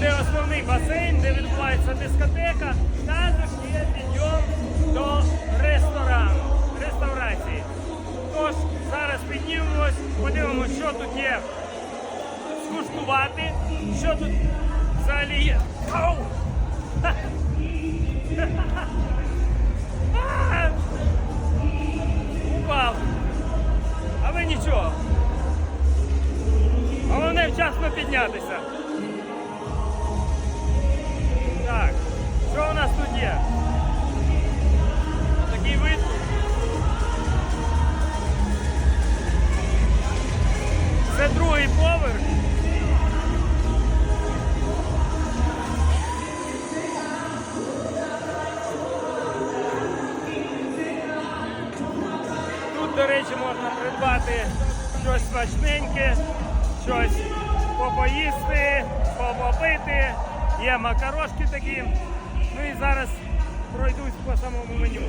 де основний басейн, де відбувається дискотека. Також є підйом до ресторану, реставрації. Тож зараз піднімемось, подивимося, що тут є скуштувати, що тут взагалі є. Ау! Упав. А ви нічого. Головне вчасно піднятися. Другий поверх. Тут, до речі, можна придбати щось смачненьке, щось попоїсти, попопити. Є макарошки такі. Ну і зараз пройдусь по самому меню.